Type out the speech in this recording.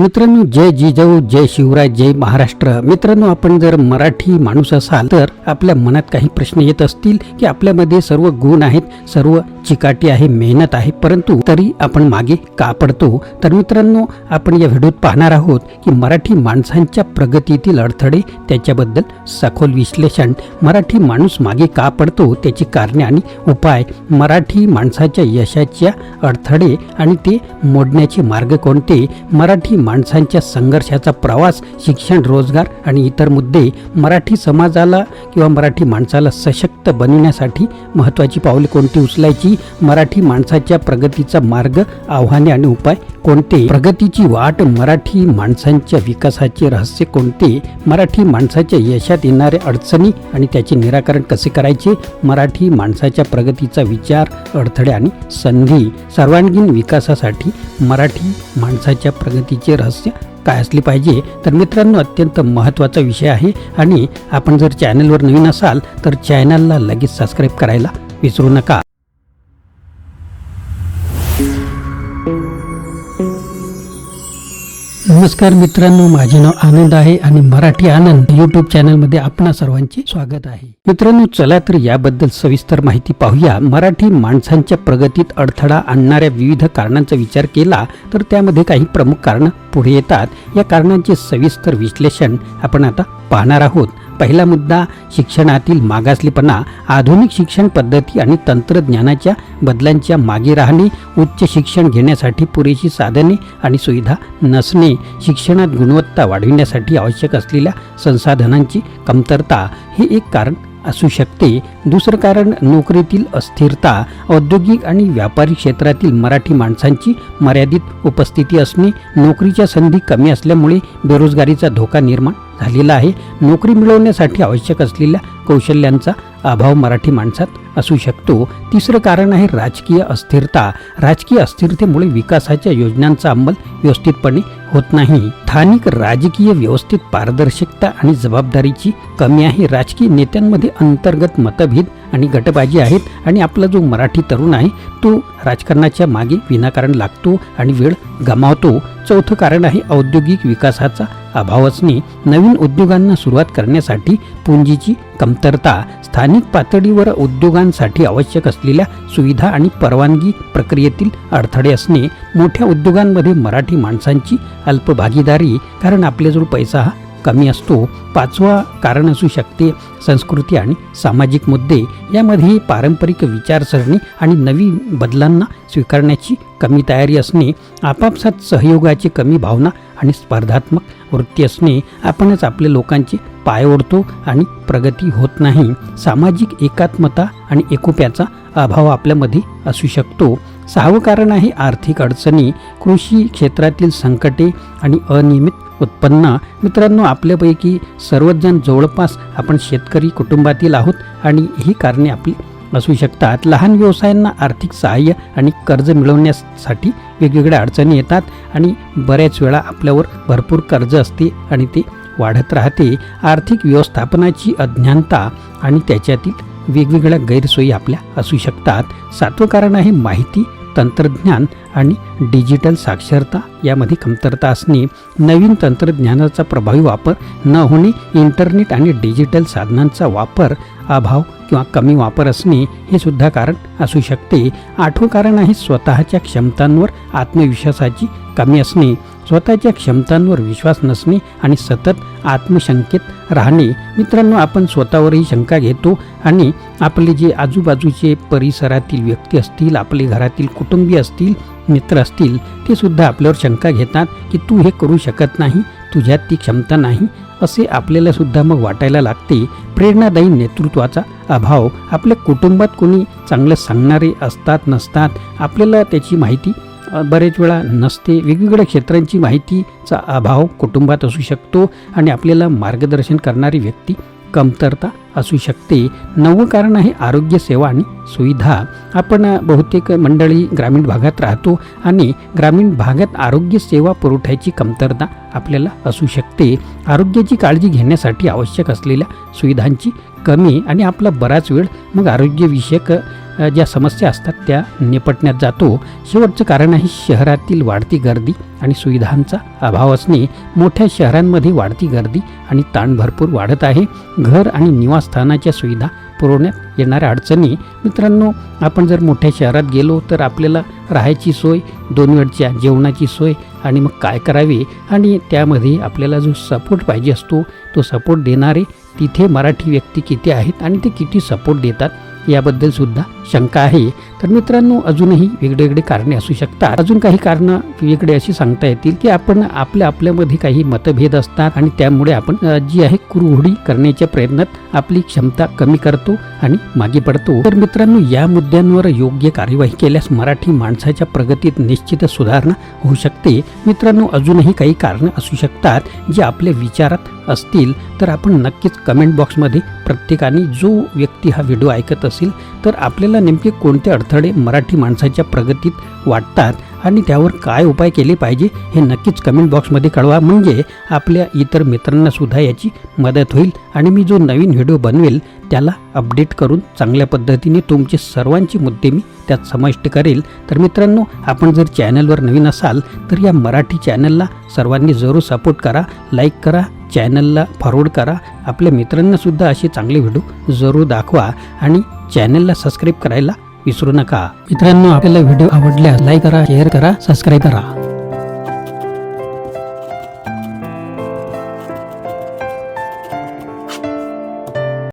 मित्रांनो जय जिजाऊ जय शिवराय जय महाराष्ट्र. मित्रांनो आपण जर मराठी माणूस असाल तर आपल्या मनात काही प्रश्न येत असतील की आपल्यामध्ये सर्व गुण आहेत सर्व चिकाटी आहे मेहनत आहे परंतु तरी आपण मागे का पडतो? तर मित्रांनो आपण या व्हिडिओत पाहणार आहोत की मराठी माणसांच्या प्रगतीतील अडथळे त्याच्याबद्दल सखोल विश्लेषण. मराठी माणूस मागे का पडतो? त्याची कारणे आणि उपाय. मराठी माणसाच्या यशाच्या अडथळे आणि ते मोडण्याचे मार्ग कोणते? मराठी माणसांच्या संघर्षाचा प्रवास शिक्षण रोजगार आणि इतर मुद्दे मराठी समाजाला किंवा मराठी माणसाला सशक्त बनविण्यासाठी महत्त्वाची पावले कोणती उचलायची? मराठी माणसाच्या प्रगतीचा मार्ग आव्हाने आणि उपाय कोणते? प्रगतीची वाट मराठी माणसांच्या विकासाचे रहस्य कोणते? मराठी माणसाच्या यशात येणाऱ्या अडचणी आणि त्याचे निराकरण कसे करायचे? मराठी माणसाच्या प्रगतीचा विचार अडथळे आणि संधी सर्वांगीण विकासासाठी मराठी माणसाच्या प्रगतीचे रहस्य काय असले पाहिजे तर मित्रांनो अत्यंत महत्त्वाचा विषय आहे. आणि आपण जर चॅनलवर नवीन असाल तर चॅनलला लगेच सबस्क्राईब करायला विसरू नका. नमस्कार मित्रांनो माझे नाव आनंद आहे आणि मराठी आनंद युट्यूब चॅनलमध्ये आपणा सर्वांचे स्वागत आहे. मित्रांनो चला तर याबद्दल सविस्तर माहिती पाहूया. मराठी माणसांच्या प्रगतीत अडथळा आणणाऱ्या विविध कारणांचा विचार केला तर त्यामध्ये काही प्रमुख कारणं पुढे येतात. या कारणांचे सविस्तर विश्लेषण आपण आता पाहणार आहोत. पहिला मुद्दा शिक्षणातील मागासलेपणा आधुनिक शिक्षण पद्धती आणि तंत्रज्ञानाच्या बदलांच्या मागे राहणे उच्च शिक्षण घेण्यासाठी पुरेशी साधने आणि सुविधा नसणे शिक्षणात गुणवत्ता वाढविण्यासाठी आवश्यक असलेल्या संसाधनांची कमतरता हे एक कारण असू शकते. दुसरं कारण नोकरीतील अस्थिरता औद्योगिक आणि व्यापारी क्षेत्रातील मराठी माणसांची मर्यादित उपस्थिती असणे नोकरीच्या संधी कमी असल्यामुळे बेरोजगारीचा धोका निर्माण झालेला आहे. नोकरी मिळवण्यासाठी आवश्यक असलेल्या कौशल्यांचा अभाव मराठी माणसात असू शकतो. तिसरं कारण आहे राजकीय अस्थिरता. राजकीय अस्थिरतेमुळे विकासाच्या योजनांचा अंमल व्यवस्थितपणे होत नाही. स्थानिक राजकीय व्यवस्थित पारदर्शकता आणि जबाबदारीची कमी आहे. राजकीय नेत्यांमध्ये अंतर्गत मतभेद आणि गटबाजी आहेत आणि आपला जो मराठी तरुण आहे तो राजकारणाच्या मागे विनाकारण लागतो आणि वेळ गमावतो. चौथं कारण आहे औद्योगिक विकासाचा अभावचनी नवीन उद्योगांना सुरुवात करण्यासाठी पुंजीची कमतरता स्थानिक पातळीवर उद्योगांसाठी आवश्यक असलेल्या सुविधा आणि परवानगी प्रक्रियेतील अडथळे असणे मोठ्या उद्योगांमध्ये मराठी माणसांची अल्प भागीदारी कारण आपल्याजवळ पैसा हा कमी असतो पाचवा कारण असू शकते संस्कृती आणि सामाजिक मुद्दे. यामध्ये पारंपरिक विचारसरणी आणि नवीन बदलांना स्वीकारण्याची कमी तयारी असणे आपापसात सहयोगाची कमी भावना आणि स्पर्धात्मक वृत्ती असणे आपणच आपल्या लोकांचे पाय ओढतो आणि प्रगती होत नाही. सामाजिक एकात्मता आणि एकोप्याचा अभाव आपल्यामध्ये असू शकतो. सहावं कारण आहे आर्थिक अडचणी कृषी क्षेत्रातील संकटे आणि अनियमित उत्पन्न. मित्रांनो आपल्यापैकी सर्वजण जवळपास आपण शेतकरी कुटुंबातील आहोत आणि ही कारणे आपली असू शकतात. लहान व्यवसायांना आर्थिक सहाय्य आणि कर्ज मिळवण्यासाठी वेगवेगळ्या अडचणी येतात आणि बऱ्याच वेळा आपल्यावर भरपूर कर्ज असते आणि ते वाढत राहते. आर्थिक व्यवस्थापनाची अज्ञानता आणि त्याच्यातील वेगवेगळ्या गैरसोयी आपल्या असू शकतात. सातवं कारण आहे माहिती तंत्रज्ञान आणि डिजिटल साक्षरता यामध्ये कमतरता असणे नवीन तंत्रज्ञानाचा प्रभावी वापर न होणे इंटरनेट आणि डिजिटल साधनांचा वापर अभाव किंवा कमी वापर असणे हे सुद्धा कारण असू शकते. आठवं कारण आहे स्वतःच्या क्षमतांवर आत्मविश्वासाची कमी असणे. स्वतःच्या क्षमतांवर विश्वास नसणे आणि सतत आत्मशंकेत राहणे. मित्रांनो आपण स्वतःवरही शंका घेतो आणि आपले जे आजूबाजूचे परिसरातील व्यक्ती असतील आपले घरातील कुटुंबीय असतील मित्र असतील ते सुद्धा आपल्यावर शंका घेतात की तू हे करू शकत नाही तुझ्यात ती क्षमता नाही असे आपल्याला सुद्धा मग वाटायला लागते. प्रेरणादायी नेतृत्वाचा अभाव. आपल्या कुटुंबात कोणी चांगलं सांगणारे असतात नसतात आपल्याला त्याची माहिती बरेच वेळा नसते. वेगवेगळ्या क्षेत्रांची माहितीचा अभाव कुटुंबात असू शकतो आणि आपल्याला मार्गदर्शन करणारी व्यक्ती कमतरता असू शकते. नवं कारण आहे आरोग्य सेवा आणि सुविधा. आपण बहुतेक मंडळी ग्रामीण भागात राहतो आणि ग्रामीण भागात आरोग्य सेवा पुरवठ्याची कमतरता आपल्याला असू शकते. आरोग्याची काळजी घेण्यासाठी आवश्यक असलेल्या सुविधांची कमी आणि आपला बराच वेळ मग आरोग्यविषयक ज्या समस्या असतात त्या निपटण्यात जातो. शेवटचं कारण आहे शहरातील वाढती गर्दी आणि सुविधांचा अभाव असणे मोठ्या शहरांमध्ये वाढती गर्दी आणि ताण भरपूर वाढत आहे. घर आणि निवासस्थानाच्या सुविधा पुरवण्यात येणाऱ्या अडचणी. मित्रांनो आपण जर मोठ्या शहरात गेलो तर आपल्याला राहायची सोय दोन वेळच्या जेवणाची सोय आणि मग काय करावे? आणि त्यामध्ये आपल्याला जो सपोर्ट पाहिजे असतो तो सपोर्ट देणारे तिथे मराठी व्यक्ती किती आहेत आणि ते किती सपोर्ट देतात? याबद्दल सुद्धा शंका आहे. तर मित्रांनो अजूनही वेगळेवेगळे कारणे असू शकतात. अजून काही कारणं वेगळे अशी सांगता येतील की आपण आपल्या आपल्यामध्ये काही मतभेद असतात आणि त्यामुळे आपण जी आहे कुरघोडी करण्याच्या प्रयत्नात आपली क्षमता कमी करतो आणि मागे पडतो. तर मित्रांनो या मुद्द्यांवर योग्य कार्यवाही केल्यास मराठी माणसाच्या प्रगतीत निश्चित सुधारणा होऊ शकते. मित्रांनो अजूनही काही कारणं असू शकतात जे आपल्या विचारात असतील. तर आपण नक्कीच कमेंट बॉक्समध्ये प्रत्येकाने जो व्यक्ती हा व्हिडिओ ऐकत असेल तर आपल्याला नेमके कोणते अडथळे मराठी माणसाच्या प्रगतीत वाटतात आणि त्यावर काय उपाय केले पाहिजे हे नक्कीच कमेंट बॉक्समध्ये कळवा. म्हणजे आपल्या इतर मित्रांना सुद्धा याची मदत होईल आणि मी जो नवीन व्हिडिओ बनवेल त्याला अपडेट करून चांगल्या पद्धतीने तुमचे सर्वांचे मुद्दे मी त्यात समाविष्ट करेल. तर मित्रांनो आपण जर चॅनलवर नवीन असाल तर या मराठी चॅनलला सर्वांनी जरूर सपोर्ट करा लाईक करा चॅनलला फॉरवर्ड करा. आपल्या मित्रांनासुद्धा असे चांगले व्हिडिओ जरूर दाखवा. आणि चॅनलला सबस्क्राईब करायला विसरू नका. मित्रांनो आपल्याला व्हिडिओ आवडल्यास लाईक करा शेअर करा सबस्क्राईब करा.